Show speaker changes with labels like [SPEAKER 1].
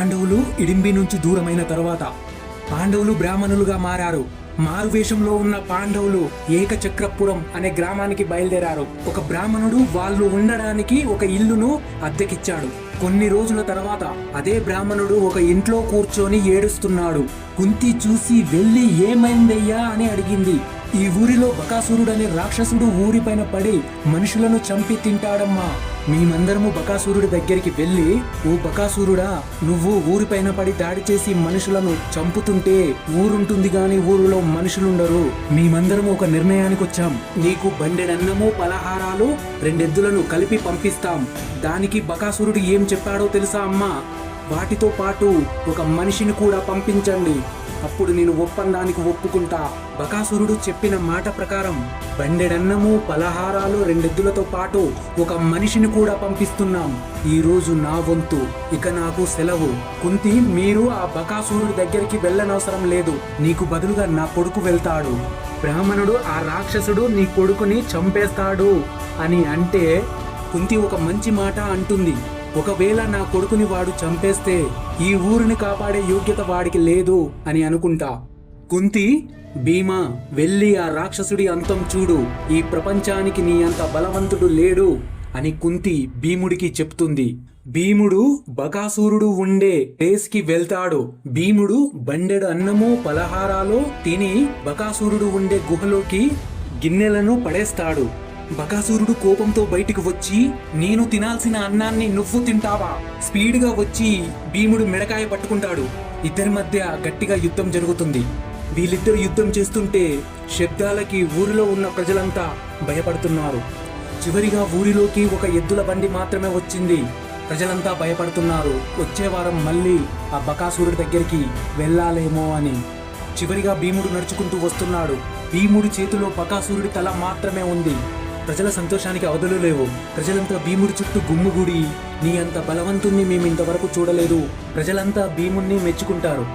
[SPEAKER 1] పాండవులు ఇడింబి నుంచి దూరమైన తర్వాత పాండవులు బ్రాహ్మణులుగా మారారు. మారువేషంలో ఉన్న పాండవులు ఏకచక్రపురం అనే గ్రామానికి బయలుదేరారు. ఒక బ్రాహ్మణుడు వాళ్ళు ఉండడానికి ఒక ఇల్లును అద్దెకిచ్చాడు. కొన్ని రోజుల తర్వాత అదే బ్రాహ్మణుడు ఒక ఇంట్లో కూర్చొని ఏడుస్తున్నాడు. కుంతి చూసి వెళ్ళి ఏమైందయ్యా అని అడిగింది. ఈ ఊరిలో బకాసురుడనే రాక్షసుడు ఊరిపైన పడి మనుషులను చంపి తింటాడమ్మా. మేమందరము బకాసురుడి దగ్గరికి వెళ్ళి ఓ బకాసురుడా నువ్వు ఊరిపైన పడి దాడి చేసి మనుషులను చంపుతుంటే ఊరుంటుంది గాని ఊరిలో మనుషులుండరు. మేమందరము ఒక నిర్ణయానికి వచ్చాం నీకు బండెడన్నము పలహారాలు రెండెద్దులను కలిపి పంపిస్తాం. దానికి బకాసురుడు ఏం చెప్పాడో తెలుసా అమ్మా? వాటితో పాటు ఒక మనిషిని కూడా పంపించండి. అప్పుడు నేను ఒప్పందానికి ఒప్పుకుంటా. బకాసురుడు చెప్పిన మాట ప్రకారం బండెడన్నము పలహారాలు రెండెద్దులతో పాటు ఒక మనిషిని కూడా పంపిస్తున్నాం. ఈ రోజు నా వంతు. ఇక నాకు సెలవు. కుంతి మీరు ఆ బకాసురుడి దగ్గరికి వెళ్ళనవసరం లేదు. నీకు బదులుగా నా కొడుకు వెళ్తాడు. బ్రాహ్మణుడు ఆ రాక్షసుడు నీ కొడుకుని చంపేస్తాడు అని అంటే కుంతి ఒక మంచి మాట అంటుంది. ఒకవేళ నా కొడుకుని వాడు చంపేస్తే ఈ ఊరిని కాపాడే యోగ్యత వాడికి లేదు అని అనుకుంటా. కుంతి భీమా వెళ్ళి ఆ రాక్షసుడి అంతం చూడు. ఈ ప్రపంచానికి నీ అంత బలవంతుడు లేడు అని కుంతి భీముడికి చెప్తుంది. భీముడు బకాసురుడు ఉండే ప్లేస్కి వెళ్తాడు. భీముడు బండెడు అన్నము పలహారాలు తిని బకాసురుడు ఉండే గుహలోకి గిన్నెలను పడేస్తాడు. బకాసురుడు కోపంతో బయటికి వచ్చి నేను తినాల్సిన అన్నాన్ని నువ్వు తింటావా? స్పీడ్గా వచ్చి భీముడు మెడకాయ పట్టుకుంటాడు. ఇద్దరి మధ్య గట్టిగా యుద్ధం జరుగుతుంది. వీళ్ళిద్దరు యుద్ధం చేస్తుంటే శబ్దాలకి ఊరిలో ఉన్న ప్రజలంతా భయపడుతున్నారు. చివరిగా ఊరిలోకి ఒక ఎద్దుల బండి మాత్రమే వచ్చింది. ప్రజలంతా భయపడుతున్నారు. వచ్చే వారం మళ్ళీ ఆ బకాసురుడి దగ్గరికి వెళ్ళాలేమో అని. చివరిగా భీముడు నడుచుకుంటూ వస్తున్నాడు. భీముడి చేతిలో బకాసురుడి తల మాత్రమే ఉంది. ప్రజల సంతోషానికి అవధులు లేవు. ప్రజలంతా భీముడి చుట్టూ గుమ్ముగూడి నీ అంత బలవంతుణ్ణి మేము ఇంతవరకు చూడలేదు. ప్రజలంతా భీముణ్ణి మెచ్చుకుంటారు.